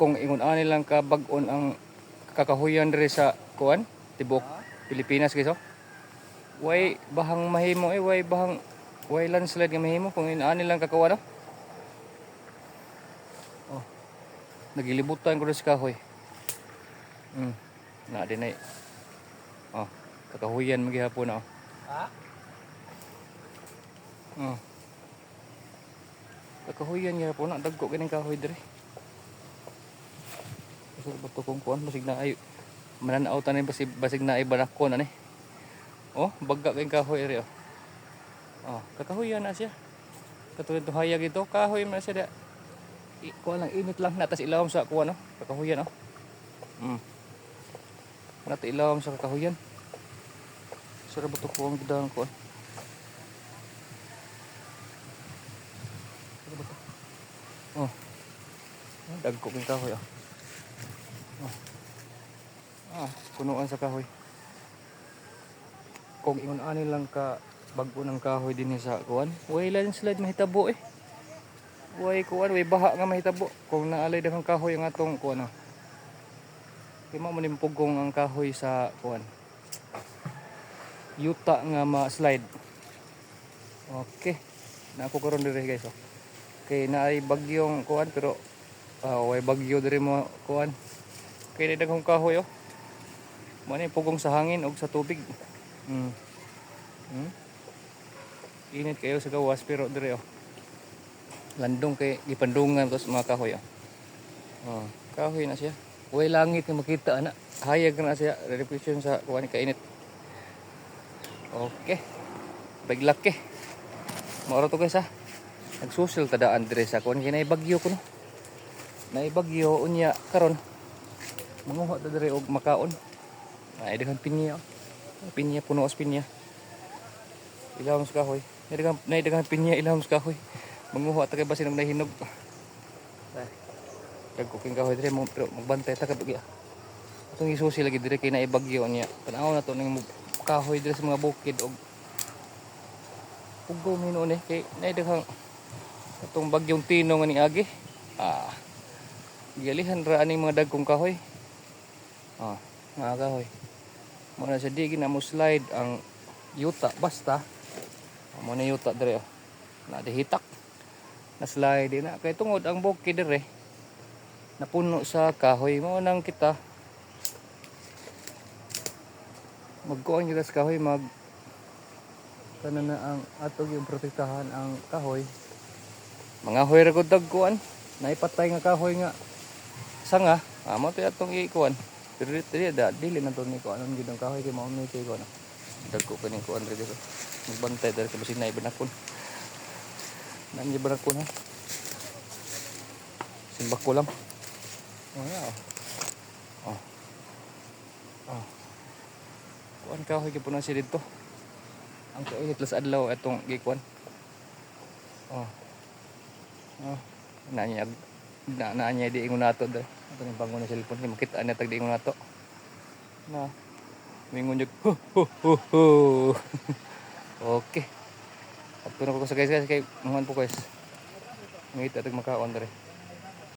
kung ingon ani lang ka bag-on ang kakahuyan diri sa kuan tibok Pilipinas guys oh. Way bahang mahimo eh way bahang way landslide nga mahimo kung inaani lang kakawa no. Oh. Nagilibutan ko sa kahoy. Hmm. Na din ay. Oh, kakahuyan magihapon na oh. Ha? Oh. Kakahuyan po na dagko kining kahoy dire. Kasi bato kong kuan basig na ay mananaw tanin basig basig na ay banakon ani. Oh, bagga kay kahoy ire oh. Oh, kakahuyan na siya. Katulad to hayag ito, kahoy man siya da. I, kuan lang init lang natas ilawom sa kuan no. Kakahuyan oh. Mm. Nato ilawom sa kakahuyan. Sira bato ko ang ba to? Oh. Dagko kong kahoy ah. Oh. Ah, punuan sa kahoy. Kung ingon ani lang ka bago ng kahoy din sa kuan, way landslide mahitabo eh. Way kuan, way baha nga mahitabo kung naalay daghang kahoy ang atong kuan ah. Kaya mo manimpugong ang kahoy sa kuan. Yuta nga ma-slide. Okay. Na ako karon dire guys oh. Kay naay bagyong kuan pero ah way bagyo diri mo kuan. Kay na daghang kahoy oh. Mo ni pugong sa hangin ug sa tubig. Mm. Hmm? Init kayo sa gawas pero dire oh. Landong kay gipandungan ko sa mga kahoy oh. Oh, kahoy na siya. Way langit nga makita ana. Hayag na siya reflection sa kuan kainit. Okay. Big luck eh. Mauro to guys ha. Nagsusil tadaan dire sa kuan kinay bagyo ko no. Nay bagyo unya karon. Manguha ta dire og makaon. Ay daghan pinya. Pinya puno os pinya. Ilawom sa kahoy. Nay daghan nay daghan pinya ilawom sa kahoy. Manguha ta kay basin og nahinog. Ay. Dagko king kahoy dire mo pero magbantay ta kabagi. Itong isusi lagi dire kay naay bagyo niya. Tanaw na to ning kahoy dire sa mga bukid og Ugo mino ni kay nay daghang atong bagyong tino nga ni agi. Ah. Gilihan ra aning mga dagkong kahoy. Ah, mga kahoy. Mo na sa di na mo slide ang yuta basta. Mo na yuta dire. oh. Na di hitak. Na slide na kay tungod ang bukid dire. Napuno sa kahoy mo nang kita magkuhan kita sa kahoy mag tanan na ang atog yung protektahan ang kahoy mga hoy ra gud dagkuan naipatay nga kahoy nga sanga amo to atong ikuan pero dito dili da dili na to ni ko. Anon gid ang kahoy kay mao ni kay ko na dagko kaning kuan diri dito magbantay diri kasi na ibanakon nandiyo banakon ha? Simbak ko lang oh yeah. oh. Oh. Kuan kahoy gyud puno siya dito ang kainit las adlaw atong gikuan. Oh. Oh. Nanya na nanya di ingon nato dai ato ni bangon sa cellphone kay makita na tag di ingon nato na. Mingon jud hu hu hu hu. Okay. At na ko guys guys. Kay mangan po guys. Ngita tag makaon dere